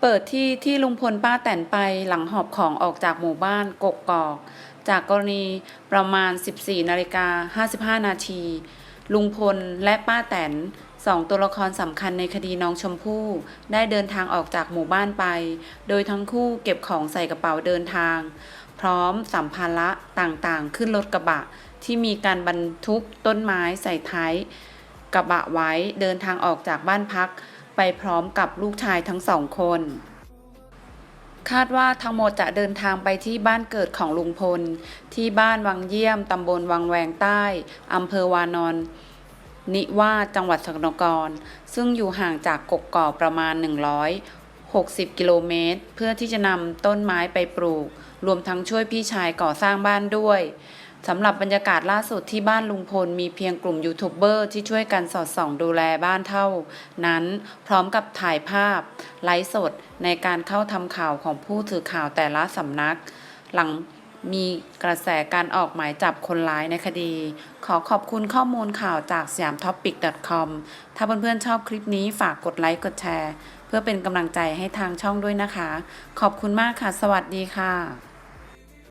เปิดที่ที่ลุงพลป้าแตนไปหลังหอบของออกจากหมู่บ้านกกกอก จากกรณีประมาณ 14นาฬิกา55 นาที ลุงพลและป้าแตนสองตัวละครสำคัญในคดีน้องชมพู่ ได้เดินทางออกจากหมู่บ้านไป โดยทั้งคู่เก็บของใส่กระเป๋าเดินทาง พร้อมสัมภาระต่างๆ ขึ้นรถกระบะ ที่มีการบรรทุกต้นไม้ใส่ท้ายกระบะไว้เดินทางออกจากบ้านพัก ไปพร้อมกับลูกชายทั้งสองคน คาดว่าทั้งหมดจะเดินทางไปที่บ้านเกิดของลุงพล ที่บ้านวังเยี่ยมตำบลวังแวงใต้อำเภอวานอน นิวาสจังหวัดสกลนครซึ่งอยู่ห่างจากกกกอกประมาณ 160 กิโลเมตร เพื่อที่จะนำต้นไม้ไปปลูก รวมทั้งช่วยพี่ชายก่อสร้างบ้านด้วย สำหรับบรรยากาศล่าสุดที่บ้านลุงพลมีเพียงกลุ่มยูทูบเบอร์ที่ช่วยกันสอดส่องดูแลบ้านเท่า นั้นพร้อมกับถ่ายภาพ ไลฟ์สดในการเข้าทำข่าวของผู้ถือข่าวแต่ละสำนัก หลังมีกระแสการออกหมายจับคนร้ายในคดี ขอขอบคุณข้อมูลข่าวจากสยามท็อปปิก .com ถ้าเพื่อนๆชอบคลิปนี้ฝากกดไลค์กดแชร์ เพื่อเป็นกำลังใจให้ทางช่องด้วยนะคะ ขอบคุณมากค่ะ สวัสดีค่ะ